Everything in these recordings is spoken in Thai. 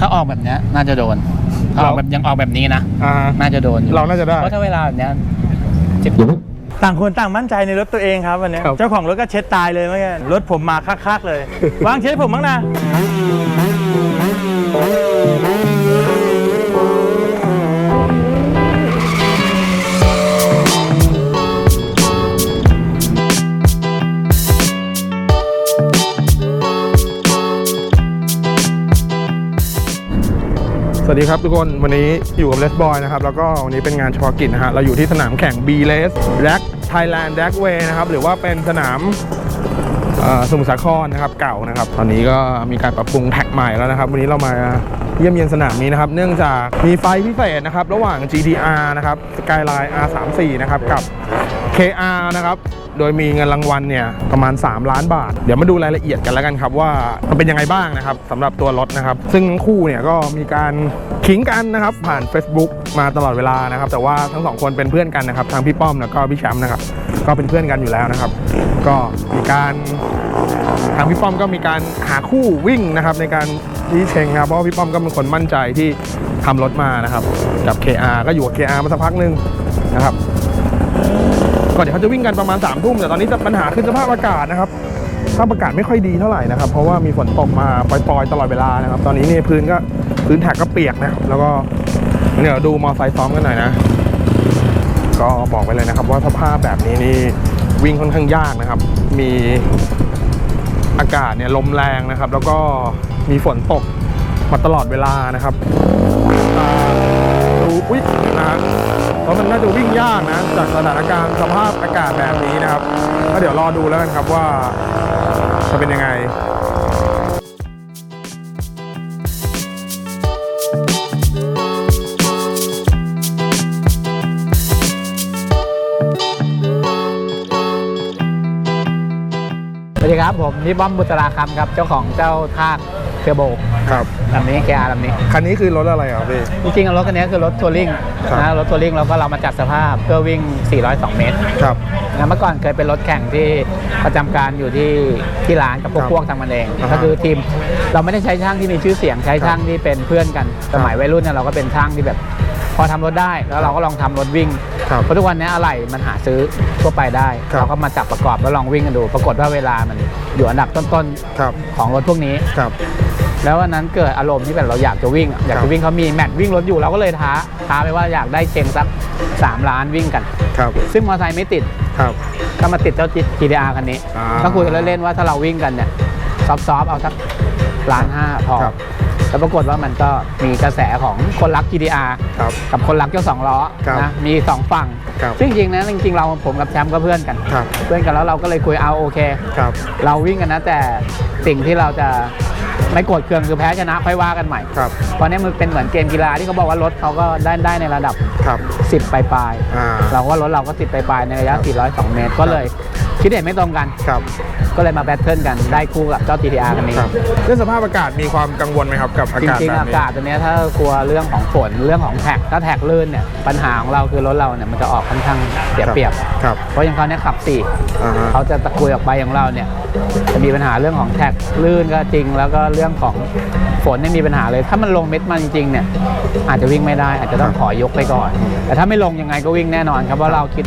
ถ้าออกแบบเนี้ยน่าจะโดนถ้าออกแบบยังออกแบบนี้นะอ่าน่าจะโดนอยู่เราน่าจะได้ เพราะถ้าเวลาแบบเนี้ยเจ็บ ต่างคนต่างมั่นใจในรถตัวเองครับวันนี้ ครับ เจ้าของรถก็เช็ดตายเลยเมื่อกี้รถผมมาคักๆเลย วางเช็ดให้ผมบ้างนะ วัสดีครับทุกคนวันนี้อยู่กับเลสบอยนะครับแล้วก็วันนี้เป็นงานเฉพาะกิจนะฮะเราอยู่ที่สนามแข่ง B r a c e Rack Thailand Drag Way นะครับหรือว่าเป็นสนามสมุทรสาครนะครับเก่านะครับ ตอนนี้ก็มีการปรับปรุงแท็กใหม่แล้วนะครับ วันนี้เรามา เยี่ยมเยียนสนามนี้นะครับ เนื่องจากมีไฟพิเศษนะครับ ระหว่าง GTR นะครับ Skyline R34 นะครับกับ KR นะครับโดยมีเงินรางวัลเนี่ยประมาณ 3 ล้านบาท เดี๋ยวมาดูรายละเอียดกันแล้วกันครับว่ามันเป็นยังไงบ้างนะครับสำหรับตัวรถนะครับ ซึ่งทั้งคู่เนี่ยก็มีการขิงกันนะครับ ผ่าน Facebook มาตลอดเวลานะครับ แต่ว่าทั้งสองคนเป็นเพื่อนกันนะครับทางพี่ป้อมแล้วก็พี่แชมป์นะครับ ก็เป็นเพื่อนกันอยู่แล้วนะครับ ก็มีการทางพี่ป้อมก็มีการหาคู่วิ่งนะครับในการ ที่เชงครับเพราะพี่ป้อมก็เป็นคนมั่นใจที่ทำรถมานะครับ กับ KR ก็อยู่กับ KR มาสักพักหนึงนะครับก่อนเดี๋ยวเขาจะวิ่งกันประมาณ3ามทุ่มแต่ตอนนี้ปัญหาคือสภาพอากาศนะครับสภาพอากาศไม่ค่อยดีเท่าไหร่นะครับ เพราะว่ามีฝนตกมาปล่อยๆตลอดเวลานะครับ ตอนนี้นี่พื้นก็พื้นแท็กก็เปียกนะครับแล้วก็เดี๋ยวดูมอไซค์ซ้อมกันหน่อยนะ ก็บอกไปเลยนะครับ ว่าสภาพแบบนี้นี่วิ่งค่อนข้างยากนะครับ มีอากาศเนี่ยลมแรงนะครับ แล้วก็ มีฝนตกมาตลอดเวลานะครับดูอุ๊ยนะฮะเพราะมันน่าจะวิ่งยากนะ จากสถานการณ์สภาพอากาศแบบนี้นะครับก็เดี๋ยวรอดูแล้วกันครับว่าจะเป็นยังไงสวัสดีครับผมนี่บ้อมบุตราคำครับ เจ้าของเจ้าทาก เทอร์โบครับลำนี้แกอาลำนี้ คันนี้คือรถอะไรครับพี่ จริงๆรถคันนี้คือรถทัวริงครับ นะรถทัวริงแล้วก็เรามาจัดสภาพเพื่อวิ่ง 402 เมตรครับ นะเมื่อก่อนเคยเป็นรถแข่งที่ประจำการอยู่ที่ที่ร้านกับพวกครับพวกทำมันเอง อ่าฮะก็คือทีมเราไม่ได้ใช้ช่างที่มีชื่อเสียงใช้ช่างที่เป็นเพื่อนกัน สมัยวัยรุ่นเนี่ยเราก็เป็นช่างที่แบบพ อทำรถได้แล้วเราก็ลองทำรถวิ่งครับเพราะทุกวันนี้อะไรมันหาซื้อทั่วไปได้ครับ เราก็มาจับประกอบแล้วลองวิ่งกันดู ปรากฏว่าเวลามันอยู่อันดับต้นครับๆของรถพวกนี้ ครับ แล้ววันนั้นเกิดอารมณ์ที่แบบเราอยากจะวิ่งอะอยากครัจะบ วิ่งเขามีแมตช์วิ่งรถอยู่เราก็เลยท้าท้าไปว่าอยากได้เชงสัก3ล้านวิ่งกัน ครับซึ่งมอเตอร์ไซค์ไม่ติดครับ ก็มาติดเจ้า GTR คันนี้อ่าก็คุยกันเล่นๆว่าถ้าเราวิ่งกันเนี่ยซอฟๆเอาสักล้านห้าพอครับ แล้วปรากฏว่ามันก็มีกระแสของคนรัก GTR ครับกับคนรักเจ้าสองล้อครับนะมีสองฝั่ง ครับซึ่งจริงๆนะจริงๆเราผมกับแชมป์ก็เพื่อนกัน ครับ เพื่อนกันแล้วเราก็เลยคุยเอาโอเค ครับ เราวิ่งกันนะแต่สิ่งที่เราจะไม่โกรธเคืองคือแพ้ชนะค่อยว่ากันใหม่ครับเพราะเนี้มันเป็นเหมือนเกมกีฬาที่เขาบอกว่ารถเขาก็ได้ได้ในระดับ ครับ 10ปลายอ่า ๆเราว่า รถเราก็ติดปลายๆในระยะ 402 เมตร ก็เลย คิดเห็นไม่ตรงกัน ครับก็เลยมาแบทเทิลกันได้คู่กับเจ้า GTR คันนี้ครับเรื่องสภาพอากาศมีความกังวลไหมครับกับอาจกาศริงแบๆบอานี้ กาศตัวเนี้ยถ้ากลัวเรื่องของฝนเรื่องของแท็กถ้าแท็กลื่นเนี่ยปัญหาของเราคือรถเราเนี่ยมันจะออกค่อนข้างเสียเปรียบ ครับ เพราะอย่างเขาเนี่ยขับสี่อ่าฮะ เขาจะตะกุยออกไปอย่างเราเนี่ยจะมีปัญหาเรื่องของแท็กลื่นก็จริง แล้วก็เรื่องของฝนเนี่ยมีปัญหาเลย ถ้ามันลงเม็ดมันจริงๆเนี่ยอาจจะวิ่งไม่ได้ อาจจะต้องขอยกไปก่อน แต่ถ้าไม่ลงยังไงก็วิ่งแน่นอนครับเพราะเราคิด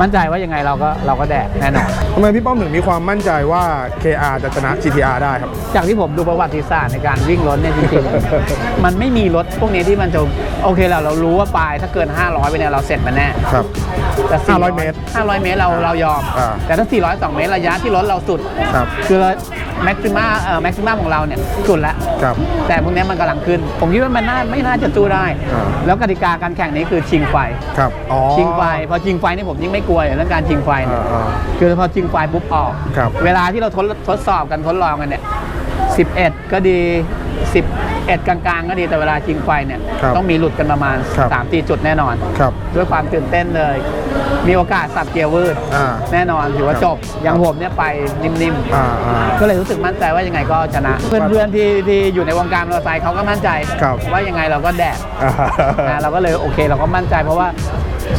มั่นใจว่ายังไงเราก็เราก็แดกแน่นอนทำไมพี่ป้อมถึงมีความมั่นใจว่า KR จะชนะ GTR ได้ครับ จากที่ผมดูประวัติศาสตร์ในการวิ่งรถเนี่ยจริงๆ มันไม่มีรถพวกนี้ที่มันจะโอเคเราเรารู้ว่าปลายถ้าเกิน 500 ไปเนี่ยเราเสร็จมันแน่ครับ แต่500 เมตร 500 เมตรเราเรายอม อ่าแต่ถ้า 402 เมตรระยะที่รถเราสุด ครับ คือแม็กซิม่าเอ่อแม็กซิมัมของเราเนี่ยสุดแล้ว ครับ แต่พวกเนี้ยมันกำลังขึ้น ผมคิดว่ามันน่าไม่น่าจะสู้ได้ อ่า แล้วกติกาการแข่งนี้คือชิงไฟ ครับ อ๋อ ชิงไฟพอชิงไฟนี่ผมยิ่งไม่กลัวอย่างเรื่องการชิงไฟเนี่ยอ่าอ่าคือพอชิงไฟปุ๊บออก ครับเวลาที่เราทดทดสอบกันทดลองกันเนี่ย 11 ก็ดี 11 กลางๆ ก็ดีแต่เวลาชิงไฟเนี่ย ครับต้องมีหลุดกันประมาณครับ3 4จุดแน่นอน ครับ ด้วยความตื่นเต้นเลย มีโอกาสสับเกียร์วืดอ่าแน่นอนถือว่าครับจบอย่างผมเนี่ยไปนิ่มอ่าอ่าๆก็เลยรู้สึกมั่นใจว่ายังไงก็ชนะ เพื่อนๆที่ที่อยู่ในวงการมอเตอร์ไซค์เขาก็มั่นใจ ครับ ว่ายังไงเราก็แดกอ่า นะเราก็เลยโอเค เราก็มั่นใจเพราะว่า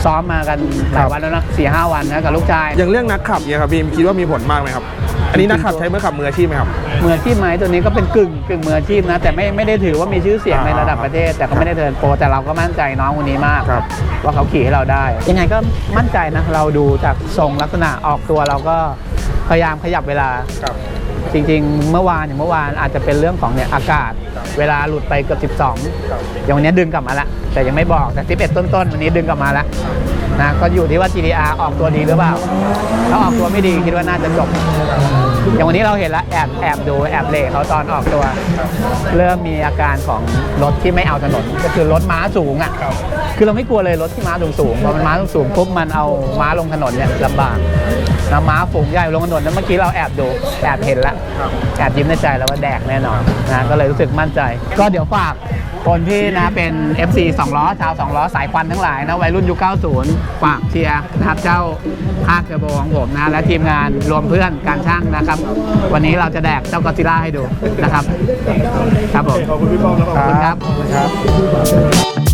ซ้อมมากันหลายวันแล้วนะสี่ห้าวันนะกับลูกชาย อย่างเรื่องนักขับเนี่ยครับพี่คิดว่ามีผลมากไหมครับ อันนี้นักขับใช้เมื่อขับมืออาชีพไหมครับ มืออาชีพไหมตัวนี้ก็เป็นกึ่งกึ่งมืออาชีพนะ แต่ไม่ไม่ได้ถือว่ามีชื่อเสียงในระดับประเทศ แต่ก็ไม่ได้เทิร์นโปรแต่เราก็มั่นใจน้องคนนี้มากครับว่าเขาขี่ให้เราได้ ยังไงก็มั่นใจนะเราดูจากทรงลักษณะออกตัวเราก็พยายามขยับเวลาครับ จริงๆ เมื่อวานอย่างเมื่อวานอาจจะเป็นเรื่องของเนี่ยอากาศ เวลาหลุดไปเกือบ 12 อย่างวันนี้ดึงกลับมาล้วแต่ยังไม่บอกแต่ 11 ต้นๆวันนี้ดึงกลับมาล้วนะก็อยู่ที่ว่า GTR ออกตัวดีหรือเปล่า ถ้าออกตัวไม่ดีคิดว่าน่าจะจบ อย่างวันนี้เราเห็นแล้วแอบแอบดูแอบเลเขาตอนออกตัว เริ่มมีอาการของรถที่ไม่เอาถนนก็คือรถม้าสูงอะคือเราไม่กลัวเลยรถที่ม้าสูงสูงพอมันม้าสูงสูงๆปุ๊บมันเอาม้าลงถนนเนี่ยลำบากนะม้าฝูงใหญ่ลงถนนแล้วเมื่อกี้เราแอบดูแอบเห็นแล้วแอบยิ้มในใจแล้วว่าแดกแน่นอนนะก็เลยรู้สึกมั่นใจ ก็เดี๋ยวฝากคนที่นะเป็น FC 2ล้อชาว 2 ล้อสายควันทั้งหลายนะวัยรุ่นยุค 90 ฝากเชียร์นะครับเจ้าภาคเทอร์โบของผมนะ และทีมงานรวมเพื่อนการช่างนะครับ วันนี้เราจะแดกเจ้ากอซิล่าให้ดูนะครับ ครับผมขอบคุณพี่ป้อมแล้วก็ขอบคุณครับ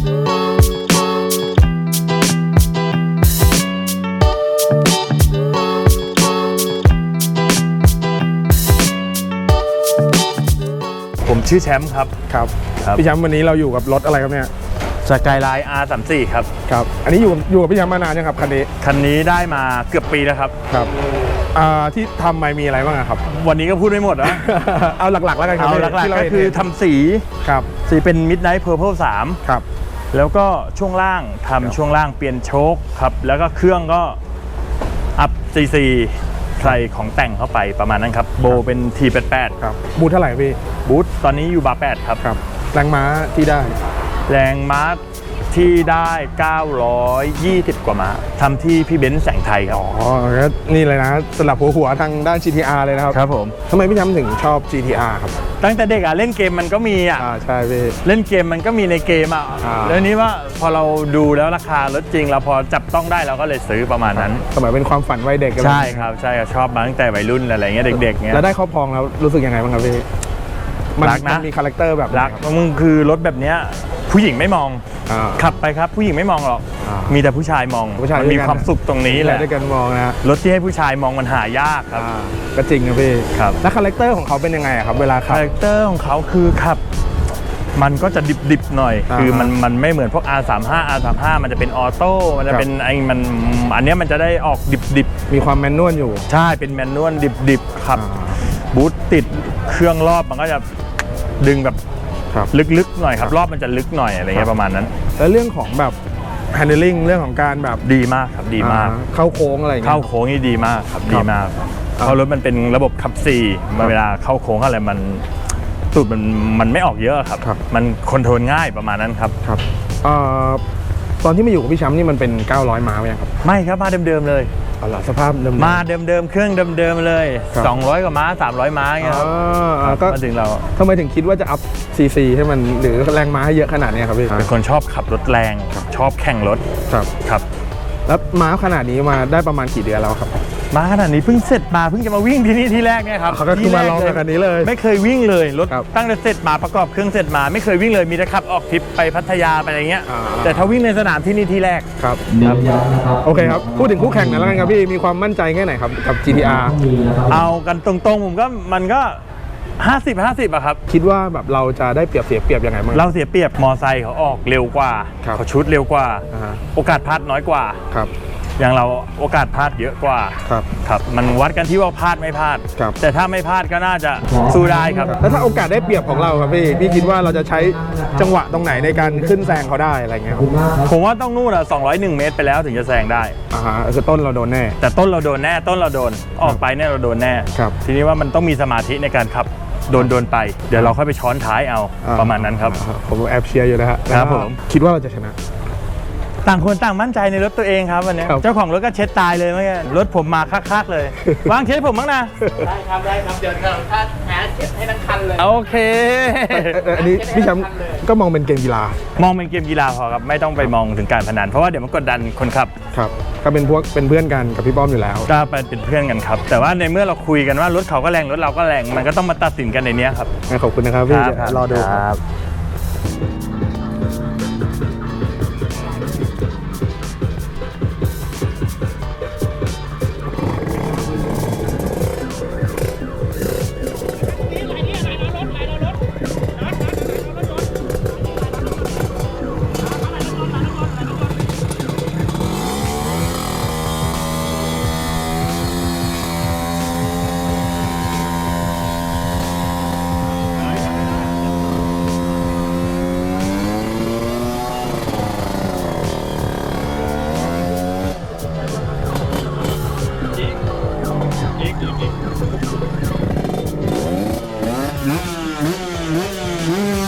ชื่อแชมป์ครับ ครับครับ พี่แชมป์วันนี้เราอยู่กับรถอะไรครับเนี่ยสกายไลน์ R34 ครับ ครับ อันนี้อยู่อยู่กับพี่แชมป์มานานยังครับคันนี้คันนี้ได้มาเกือบปีแล้วครับ ครับอ่าที่ทำมามีอะไรบ้างอะครับ วันนี้ก็พูดไม่หมดนะ เอาหลักๆแล้วกันครับเอาหลักที่ๆเราก็เห็นคือทำสีครับสีเป็น Midnight Purple ครับ 3 แล้วก็ช่วงล่างทำช่วงล่างเปลี่ยนโชคครับ แล้วก็เครื่องก็อัพ CC ใส่ของแต่งเข้าไปประมาณนั้นครับ โบเป็น T88 ครับบูทเท่าไหร่พี่บูทตอนนี้อยู่บาร์8ครับ ครับ แรงม้าที่ได้ แรงม้า ที่ได้ 920 กว่าม้าทำที่พี่เบนซ์แสงไทยครับ อ๋อก็นี่เลยนะสลับหัวหัวทางด้าน GTR เลยนะครับครับผม ทำไมพี่แชมป์ถึงชอบ GTR ครับ ตั้งแต่เด็กอะเล่นเกมมันก็มีอะ อ่าใช่พี่ เล่นเกมมันก็มีในเกมอะ อ่า แล้วนี้ว่าพอเราดูแล้วราคารถจริงเราพอจับต้องได้เราก็เลยซื้อประมาณนั้น สมัยเป็นความฝันวัยเด็กกันเลยใช่ครับใช่ครับชอบมาตั้งแต่วัยรุ่นอะไรเงี้ยเด็กๆเงี้ย แล้วได้ครอบครองแล้วรู้สึกยังไงบ้างครับพี่มัรักนะ มัมีคาแรคเตอร์แบบไหนรักครับมึงคือรถแบบเนี้ย ผู้หญิงไม่มอง อ่า ขับไปครับ ผู้หญิงไม่มองหรอก อ่ามีแต่ผู้ชายมองผู้ชายมันมีด้วยกันความสุขตรงนี้แหละด้วยกันมองนะรถที่ให้ผู้ชายมองมันหายากครับ อ่าก็จริงนะพี่ครับ แล้วคาแรคเตอร์ของเขาเป็นยังไงอะครับ เวลาขัคาบแรคเตอร์ของเขาคือขับ มันก็จะดิบๆหน่อย อ่าคือมันมันไม่เหมือนพวก R35 R35 มันจะเป็นออโต้มันจะครับ เป็นไอ้มันอันเนี้ยมันจะได้ออกดิบมีความแมนนวลอยู่ ๆใช่เป็นแมนนวลดิบๆขับอ่า บูทติดเครื่องรอบมันก็จะดึงแบบ ครับลึกๆหน่อยครับ รอบมันจะลึกหน่อยอะไรเงี้ยประมาณนั้น แล้วเรื่องของแบบ handling เรื่องของการแบบดีมากครับดีมาก อ่เข้าโค้งอะไรอย่างเงี้เข้ายโค้งนี่ดีมากครับครับดีมากเพราะรถมันเป็นระบบขับสี่เวลาเข้าโค้งอะไรมันตูดมันมันไม่ออกเยอะครับ ครับ มันคอนโทรลง่ายประมาณนั้นครับ ครับเอ่อ ตอนที่มาอยู่กับพี่แชมป์นี่มันเป็น 900 ม้าไหมครับไม่ครับมาเดิมๆเลย เอาล่ะสภาพเดิมๆ มาเดิมๆเครื่องเดิมๆเลย ครับ 200 กว่าม้า 300 ม้าเงี้ยครับอ่าก็มาถึงเราทำไมถึงคิดว่าจะอัพซีซีให้มันหรือแรงม้าให้เยอะขนาดเนี้ยครับพี่เป็นคนชอบขับรถแรง ชอบแข่งรถครับ ครับ แล้วม้าขนาดนี้มาได้ประมาณกี่เดือนแล้วครับ มาขนาดนี้เพิ่งเสร็จมาเพิ่งจะมาวิ่งที่นี่ที่แรกเนี่ยครับเขาก็คือมาลองกับคันนี้เลย ไม่เคยวิ่งเลยรถครับตั้งแต่เสร็จมาประกอบเครื่องเสร็จมาไม่เคยวิ่งเลยมีแต่ขับออกทริปไปพัทยาไปอะไรเงี้ย อ่า แต่ถ้าวิ่งในสนามที่นี่ที่แรก ครับ โอเคครับ พูดถึงคู่แข่งหน่อยแล้วกันครับพี่ มีความมั่นใจแค่ไหนครับ กับ GTR เอากันตรงๆผมก็มันก็ 50 50อะครับ คิดว่าแบบเราจะได้เปรียบเสียเปรียบยังไงบ้าง เราเสียเปรียบมอไซค์เขาออกเร็วกว่า ครับเขาชุดเร็วกว่า อ่าฮะ โอกาสพลาดน้อยกว่า ครับ อย่างเราโอกาสพลาดเยอะกว่าครับครับ มันวัดกันที่ว่าพลาดไม่พลาด ครับ แต่ถ้าไม่พลาดก็น่าจะสู้ได้ครับ แล้วถ้าโอกาสได้เปรียบของเราครับพี่พี่คิดว่าเราจะใช้จังหวะตรงไหนในการขึ้นแซงเขาได้อะไรเงี้ยครับผมว่าต้องนู่นอะ201 เมตรไปแล้วถึงจะแซงได้ อ่าฮะคือต้นเราโดนแน่ แต่ต้นเราโดนแน่ต้นเราโดนออกไปเนี่ยเราโดนแน่ ครับ ทีนี้ว่ามันต้องมีสมาธิในการขับโดนโดนไปเดี๋ยวเราค่อยไปช้อนท้ายเอาอ่ประมาณนั้นครับอ่าผมแอบเชียร์อยู่นะฮะครับผม คิดว่าเราจะชนะ ต่างคนต่างมั่นใจในรถตัวเองครับวันนี้ ครับเจ้าของรถก็เช็ดตายเลยเมื่อกี้รถผมมาคักๆเลย วางเช็ดผมบ้างนะได้ครับได้ครับเดี๋ยวถ้าแพ้เช็ดให้ทั้งคันเลย โอเค เอ่ออันนี้พี่แชมป์ก็มองเป็นเกมกีฬามองเป็นเกมกีฬาพอครับ ไม่ต้องไปมองถึงการพนันเพราะว่าเดี๋ยวมันกดดันคนขับ ครับก็เป็นพวกเป็นเพื่อนกันกับพี่ป้อมอยู่แล้ว ก็เป็นเพื่อนกันครับ แต่ว่าในเมื่อเราคุยกันว่ารถเขาก็แรงรถเราก็แรงมันก็ต้องมาตัดสินกันในเนี้ยครับ งั้นขอบคุณนะครับพี่เดี๋ยวรอดูครับบ Yeah.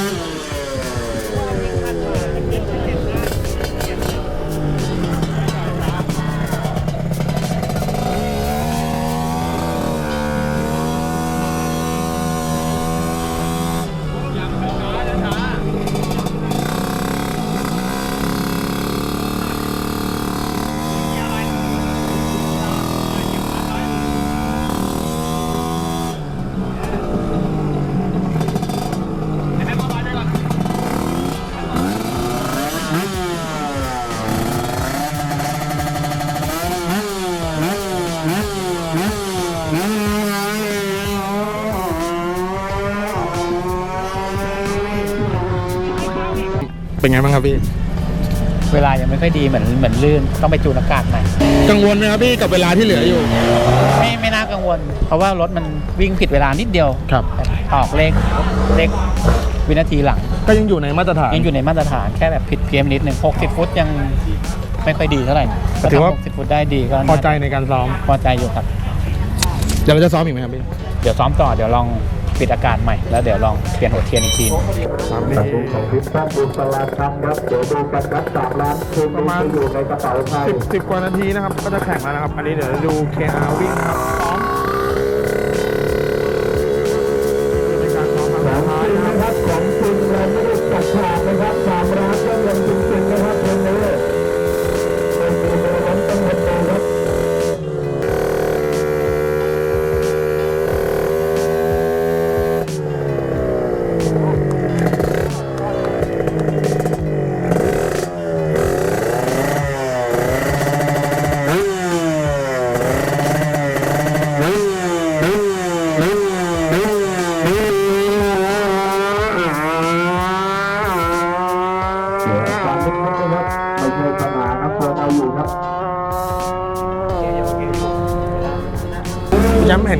เป็นไงบ้างครับพี่ เวลายังไม่ค่อยดีเหมือนเหมือนลื่นต้องไปจูนอากาศหน่อยกังวลไหมครับพี่กับเวลาที่เหลืออยู่ไม่ไม่น่ากังวล เพราะว่ารถมันวิ่งผิดเวลานิดเดียวครับออกเลขเลขวินาทีหลัง ก็ยังอยู่ในมาตรฐานยังอยู่ในมาตรฐานแค่แบบผิดเพี้ยนนิดหนึ่ง60 ฟุตยัง ไม่ค่อยดีเท่าไหร่ถือว่า60ฟุตได้ดีก็พอใจในการซ้อมพอใจอยู่ครับ เดี๋ยวเราจะซ้อมอีกไหมครับพี่เดี๋ยวซ้อมต่อเดี๋ยวลองปิดอากาศใหม่ แล้วเดี๋ยวลองเปลี่ยนหัวเทียนอีกทีสามนี่ ของพิษท่านบุษราคำครับเดี๋ยวดูกันครับสามล้านคือประมาณอยู่ในกระเป๋าใคร สิบสิบกว่านาทีนะครับ ก็จะแข่งแล้วนะครับ อันนี้เดี๋ยวดู KR วิ่งนะครับซ้อม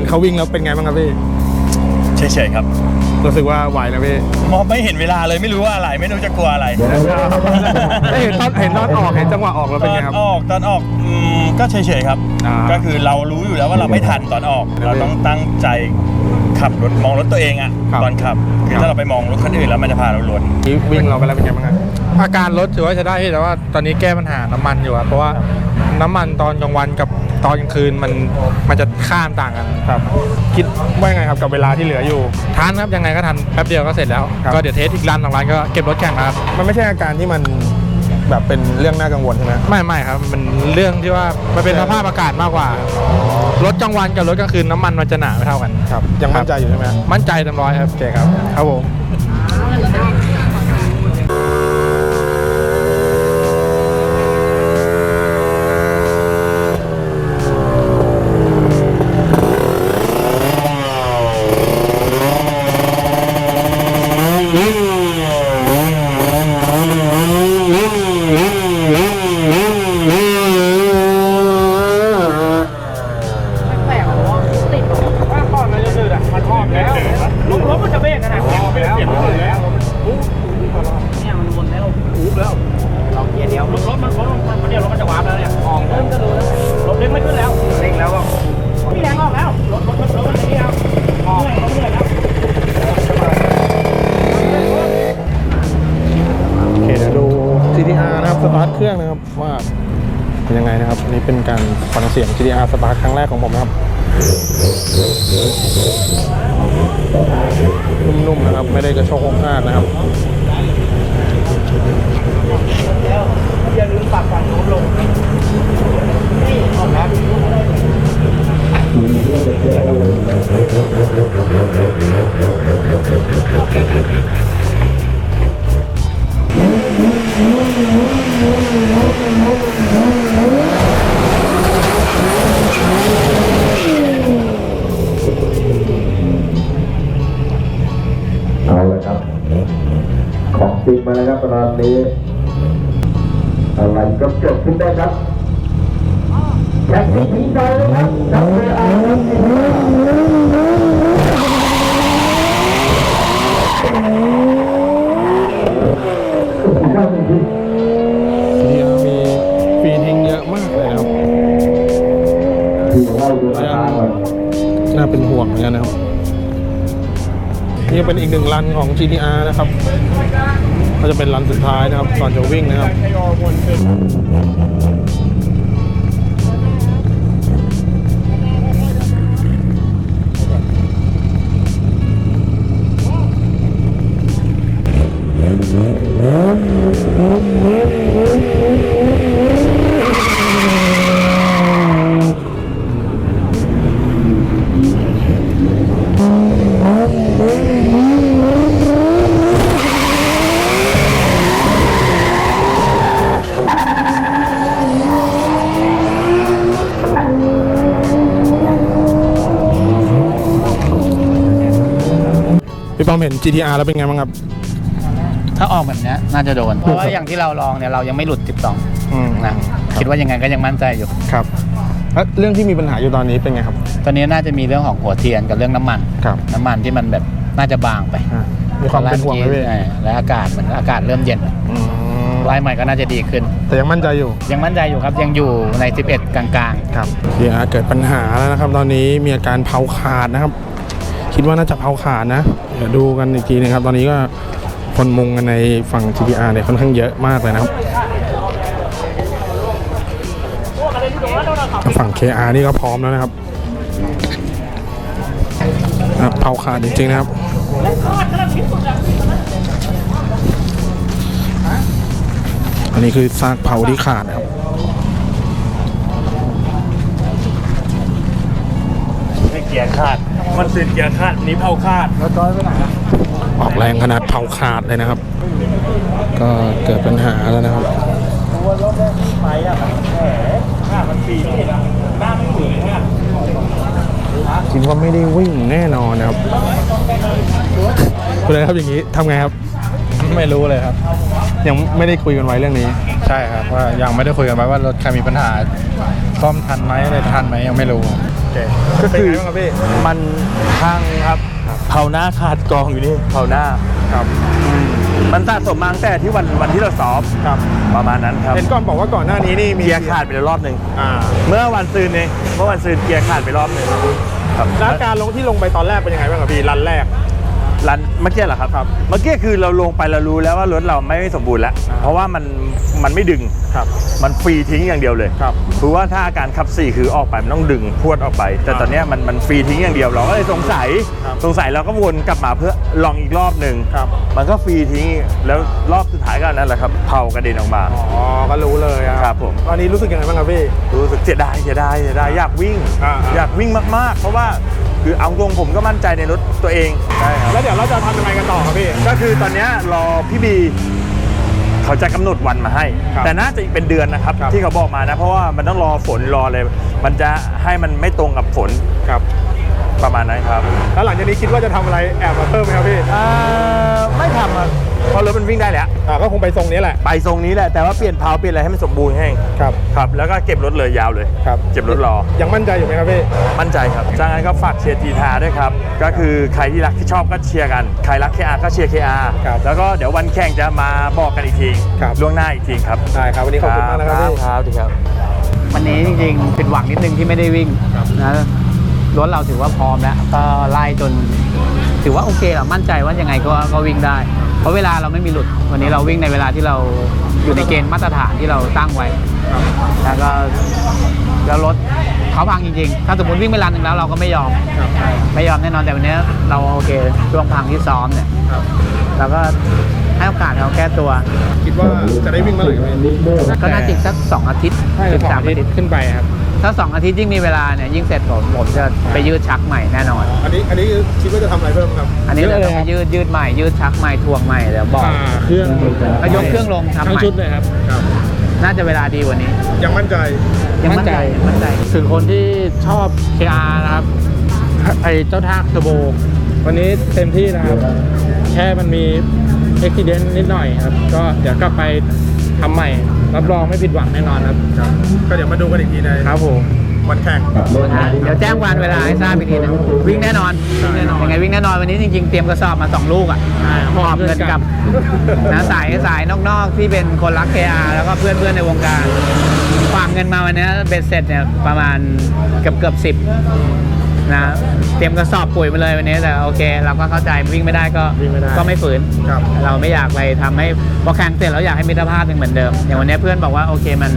เห็นเขาวิ่งแล้วเป็นไงบ้างครับพี่เฉยๆครับรู้สึกว่าไหวแล้วพี่มองไม่เห็นเวลาเลยไม่รู้ว่าอะไรไม่รู้จะกลัวอะไรเอ้ยเห็นตอนเห็นตอนออกเห็นจังหวะออกแล้วตเป็นอไงนครับ ออกตอนออกอืมก็เฉยๆครับ อ่าก็คือเรารู้อยู่แล้วว่าเราไม่ทันตอนออก เราต้องตั้งใจขับรถมองรถตัวเองอะครับตอนขับคือถ้าเราไปมองรถคนอื่นแล้วมันจะพาเราหลวนที่วิ่งเราไปแล้วเป็นไงบ้างครับอาการรถถือว่าใช้ได้พี่แต่ว่าตอนนี้แก้ปัญหาน้ำมันอยู่ครับเพราะว่า น้ำมันตอนกลางวันกับตอนกลางคืนมันมันจะข้ามต่างกันครับ คิดว่าไงครับกับเวลาที่เหลืออยู่ทันครับยังไงก็ทันแป๊บเดียวก็เสร็จแล้วครับก็เดี๋ยวเทสอีกรันสองรันก็เก็บรถแข่งแล้วครับมันไม่ใช่อาการที่มันแบบเป็นเรื่องน่ากังวลใช่ไหมไม่ไม่ครับ มันเรื่องที่ว่ามันเป็นสภาพอากาศมากกว่ารถกลางวันกับรถกลางคืนน้ำมันมันจะหนาไม่เท่ากันครับยังมั่นใจอยู่ใช่ไหมมั่นใจเต็มร้อยครับโอเคครับครับผม นุ่มๆนะครับ ไม่ได้กระชกงน้านะครับอย่าลืมปรับฝังโน้นลงนี่ออกแล้ว ริงมาแล้วครับตอนนี้อะไรก็เกิดขึ้นได้ครับแข่งที่ทิ้งใจเลยครับนับเวลาครับเข้าจริง GTR มีฟรีทิ้งเยอะมากเลยนะครับๆที่เล่าดูอาการก่อนน่าเป็นห่วงเหมือนกันนะครับนี่เป็นอีกหนึ่งรันของ GTR นะครับ ก็จะเป็นรันสุดท้ายนะครับก่อนจะวิ่งนะครับ GTR แล้วเป็นไงบ้างครับ ถ้าออกแบบเนี้ยน่าจะโดน เพราะว่าอย่างที่เราลองเนี่ยเรายังไม่หลุด12อืมนะ คิดว่ายังไงก็ยังมั่นใจอยู่ ครับแล้วเรื่องที่มีปัญหาอยู่ตอนนี้เป็นไงครับ ตอนนี้น่าจะมีเรื่องของหัวเทียนกับเรื่องน้ำมัน ครับน้ำมันที่มันแบบน่าจะบางไปอะมีความเป็นห่วงไหมพี่ใช่และอากาศเหมือนอากาศเริ่มเย็นอืมไล่ใหม่ก็น่าจะดีขึ้น แต่ยังมั่นใจอยู่ ยังมั่นใจอยู่ครับยังอยู่ใน 11 กลางครับเดี๋ยวเกิดปัญหาแล้วนะครับ ตอนนี้มีอาการเผาขาดนะครับ คิดว่าน่าจะเผาขาดนะ เดี๋ยวดูกันอีกทีนะครับ ตอนนี้ก็คนมุงกันในฝั่ง GTR เนี่ยค่อนข้างเยอะมากเลยนะครับ ฝั่ง KR นี่ก็พร้อมแล้วนะครับเผาขาดจริงๆนะครับอันนี้คือซากเผาที่ขาดนะครับเกียร์ขาด มันเสียเกียร์ขาดอันนี้เผาขาดออกแรงขนาดเผาขาดเลยนะครับ ก็เกิดปัญหาแล้วนะครับไปอะแหมหน้ามันปีนนี่นะหน้าไม่เหมือนเนี่ยคิดว่าไม่ได้วิ่งแน่นอนนะครับคุณเลยครับอย่างนี้ทำไงครับ ไม่รู้เลยครับ ยังไม่ได้คุยกันไว้เรื่องนี้ ใช่ครับว่ายังไม่ได้คุยกันไว้ว่ารถใครมีปัญหาซ่อมทันไหมอะไรทันไหมยังไม่รู้ ก็คือ เป็นไงบ้างครับพี่ มันพังครับเผาหน้าขาดกองอยู่นี่เผาหน้า ครับมันสะสมมาตั้งแต่ที่วันวันที่เราซ้อมครับประมาณนั้นครับเห็นก่อนบอกว่าก่อนหน้านี้นี่มีเกียร์ขาดไปแล้วรอบหนึ่งอ่าเมื่อวันซืนเองเมื่อวันซืนเกียร์ขาดไปรอบหนึ่งครับแล้วการลงที่ลงไปตอนแรกเป็นยังไงบ้างครับพี่รันแรก รันเมื่อกี้เหรอครับครับ เมื่อกี้คือเราลงไปเรารู้แล้วว่ารถเราไม่สมบูรณ์แล้วอ่าเพราะว่ามันมันไม่ดึง ครับมันฟรีทิ้งอย่างเดียวเลยครับคือว่าถ้าอาการขับสี่คือออกไปมันต้องดึงพรวดออกไป แต่อ่าตอนเนี้ยมันมันฟรีทิ้งอย่างเดียวเราก็เลยสงสัยครับสงสัยเราก็วนกลับมาเพื่อลองอีกรอบหนึ่งครับ มันก็ฟรีทิ้งแล้วรอบสุดท้ายก็นั่นแหละครับเผากระเด็นออกมา อ๋อก็รู้เลยอะครับผม ตอนนี้รู้สึกยังไงบ้างครับพี่ รู้สึกเสียดายเสียดายเสียดายอยากวิ่ง อ่าๆ อยากวิ่งมากๆ เพราะว่าคือเอาตรงผมก็มั่นใจในรถตัวเองใช่ครับแล้วเดี๋ยวเราจะทำยังไงกันต่อครับพี่ ก็คือตอนเนี้ยรอพี่บี เขาจะกำหนดวันมาให้ครับแต่น่าจะอีกเป็นเดือนนะครับครับ ที่เขาบอกมานะ เพราะว่ามันต้องรอฝนรออะไรมันจะให้มันไม่ตรงกับฝนครับประมาณนั้นครับ แล้วหลังจากนี้คิดว่าจะทำอะไรแอบมาเพิ่มไหมครับพี่เอ่อไม่ทำอะ เพราะรถมันวิ่งได้แล้วอ่าก็คงไปทรงนี้แหละ ไปทรงนี้แหละแต่ว่าเปลี่ยนเพาเปลี่ยนอะไรให้มันสมบูรณ์ให้ครับ ครับ แล้วก็เก็บรถเลยยาวเลยครับ เก็บรถรอ ยังมั่นใจอยู่ไหมครับพี่มั่นใจครับจากนั้นก็ฝากเชียร์ทีทาด้วยครับ ก็คือใครที่รักที่ชอบก็เชียร์กัน ใครรัก KR ก็เชียร์ KR ครับแล้วก็เดี๋ยววันแข่งจะมาบอกกันอีกทีครับล่วงหน้าอีกทีครับได้ครับวันนี้ขอบคุณมากนะครับพี่ครับดีครับๆวันนี้จริงๆผิดหวังนิดนึงที่ไม่ได้วิ่งนะรถเราถือว่าพร้อมแล้วก็ไล่จน ถือว่าโอเคเรามั่นใจว่ายังไงก็ก็วิ่งได้ เพราะเวลาเราไม่มีหลุด วันนี้เราวิ่งในเวลาที่เราอยู่ในเกณฑ์มาตรฐานที่เราตั้งไว้แล้วก็แล้วรถเขาพังจริงๆ ถ้าสมมติวิ่งไปรันหนึ่งแล้วเราก็ไม่ยอม ไม่ยอมแน่นอนแต่วันนี้เราโอเคช่วงพังที่ซ้อมเนี่ยครับเราก็ให้โอกาสเขาแก้ตัว คิดว่าจะได้วิ่งเมื่อไหร่ครับพี่ก็น่าจะอีกสักสองอาทิตย์ถึงสามอาทิตย์ขึ้นไปครับ ถ้าสองอาทิตย์ยิ่งมีเวลาเนี่ยยิ่งเสร็จผมผมจะไปยืดชักใหม่แน่นอน อันนี้อันนี้คิดว่าจะทำอะไรเพิ่มครับอันนี้เราต้องไปยืดยืดใหม่ยืดชักใหม่ทวงใหม่เดี๋ยวบอกเครื่องก็ยกเครื่องลงทำทั้งใหม่ชุดเลยครับ ครับน่าจะเวลาดีกว่านี้ ยังมั่นใจ ยังมั่นใจยังมั่นใจ ถึงคนที่ชอบ KR นะครับ ไอเจ้าทากเทอร์โบ วันนี้เต็มที่นะครับ แค่มันมีอุบิเหตุนิดหน่อยครับ ก็เดี๋ยวกลับไป ทำใหม่ รับรองไม่ผิดหวังแน่นอนครับ ครับก็เดี๋ยวมาดูกันอีกทีในครับผม วันแข่ง เดี๋ยวแจ้งวันเวลาให้ทราบอีกทีหนึงวิ่งแน่นอนวิ่งแน่นอน ยังไงวิ่งแน่นอนวันนี้จริงๆ เตรียมกระสอบมาสองลูกอะหอบเงินกลับนะสายสายนอกๆ ที่เป็นคนรัก KR แล้วก็เพื่อนๆ ในวงการฝากเงินมาวันนี้เบ็ดเสร็จเนี่ยประมาณเกือบเกือบสิบ นะเตรียมกระสอบปุ๋ยมาเลยวันนี้แต่โอเค เราก็เข้าใจวิ่งไม่ได้ก็วิ่งไม่ได้ก็ไม่ฝืน ครับเราไม่อยากไปทำให้พอแข่งเสร็จแล้วอยากให้มิตรภาพยังเหมือนเดิม อย่างวันนี้เพื่อนบอกว่าโอเคมัน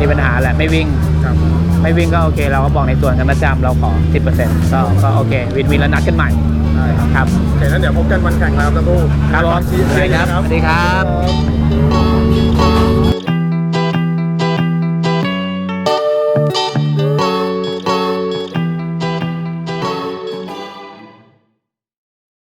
มีปัญหาแหละไม่วิ่ง ครับ ไม่วิ่งก็โอเค เราก็บอกในส่วนกันประจำเราขอ 10%ก็ก็โอเค วินวินแล้วนัดกันใหม่ได้ครับ ครับ โอเคงั้นเดี๋ยวพบกันวันแข่งแล้วครับทั้งคู่ครับผมเชียร์ครับนะสวัสดีครับ ครับ